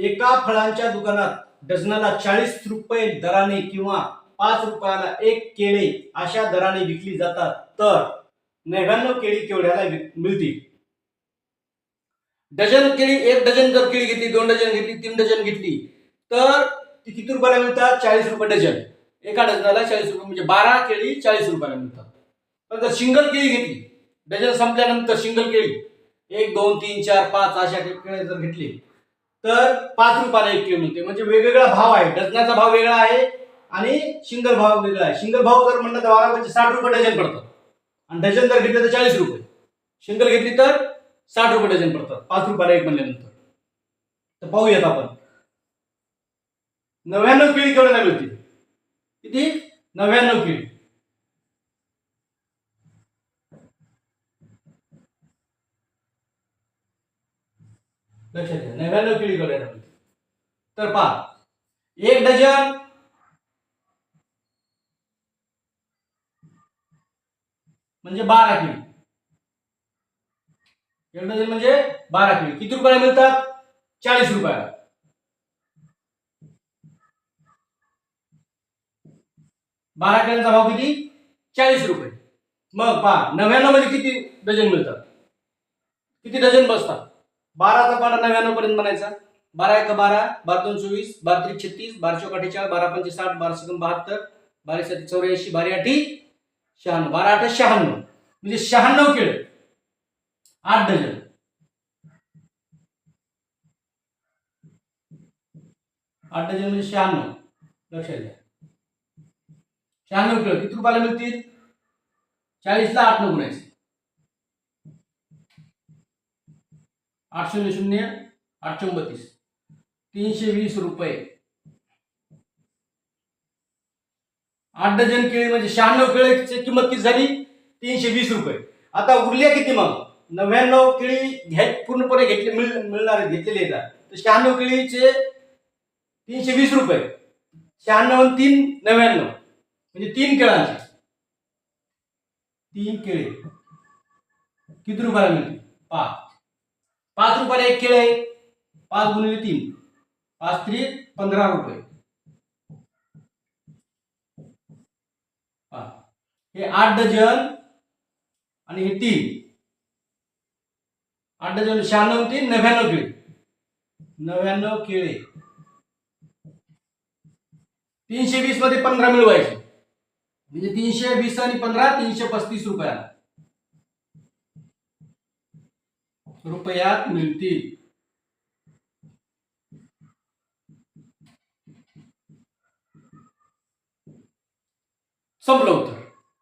एका फळांच्या दुकानात डझनाला चाळीस रुपये दराने किंवा पाच रुपयाला एक केळे अशा दराने विकली जातात. तर नव्याण्णव केळी केवढ्याला मिळतील? डझन केळी एक डझन जर केळी घेतली दोन डझन घेतली तीन डझन घेतली तर ती किती रुपयाला मिळतात? चाळीस रुपये डझन. एका डझनाला चाळीस रुपये म्हणजे बारा केळी चाळीस रुपयाला मिळतात. पण जर सिंगल केळी घेतली डझन संपल्यानंतर सिंगल केळी एक दोन तीन चार पाच अशा केळी जर घेतली तर पाच रुपयाला एक किलो मिळते. म्हणजे वेगवेगळा भाव आहे. डझनाचा भाव वेगळा आहे आणि शिंगल भाव वेगळा आहे. शिंगल भाव जर म्हणलं तर बारा म्हणजे साठ रुपये डझन पडतात. आणि डझन जर घेतलं तर चाळीस रुपये. शिंगल घेतली तर साठ रुपये डझन पडतात. पाच रुपयाला एक म्हणल्यानंतर तर पाहूयात आपण. नव्याण्णव केळी केवढ्याला होती? किती? नव्याण्णव केळी लक्षात घ्या. नव्याण्णव किडी करायला तर पहा. एक डझन म्हणजे बारा किडी एक डझन म्हणजे बारा किडी किती रुपयाला मिळतात? चाळीस रुपयाला. बारा किड्यांचा भाव किती? चाळीस रुपये. मग पहा. नव्याण्णवमध्ये किती डझन मिळतात? किती डझन बसतात? बाराचा पाडा नव्याण्णव पर्यंत म्हणायचा. बारा एक बारा बारा दोन चोवीस बारा त्रिक छत्तीस बारा चौक अठ्ठेचाळीस बारा पंचे साठ बारा सकम बहात्तर बारा साती चौऱ्याऐंशी बारा आठी शहाण्णव. बारा आठ शहाण्णव. म्हणजे शहाण्णव खेळ. आठ डझन. आठ डझन म्हणजे शहाण्णव. लक्षात घ्या. शहाण्णव खेळ. किती रुपयाला मिळतील? चाळीसला आठ नऊ गुणायचे. आठ शून्य शून्य आठ चौबत्तीस तीनशे वीस रुपये. आठ डझन केळी म्हणजे शहाण्णव केळीची किंमत किती झाली? तीनशे वीस रुपये. आता उरल्या किती मग? नव्याण्णव केळी घ्या पूर्णपणे घेतले मिळ मिळणार घेतलेले येतात तर शहाण्णव केळीचे तीनशे वीस रुपये. शहाण्णव आणि तीन नव्याण्णव. म्हणजे तीन केळांचे. तीन केळी. किती रुपयाला मिळतील? पाच. पाच रुपयाला एक केळ आहे. पाच गुणिले तीन. पाच त्री पंधरा रुपये. हे आठ डझन आणि हे तीन. आठ डझन शहाण्णव तीन नव्याण्णव केळे. नव्याण्णव केळे. तीनशे वीसमध्ये पंधरा मिळवायचे. म्हणजे तीनशे वीस आणि पंधरा तीनशे पस्तीस रुपयाला. रुपयात मिळतील. संपलं उत्तर.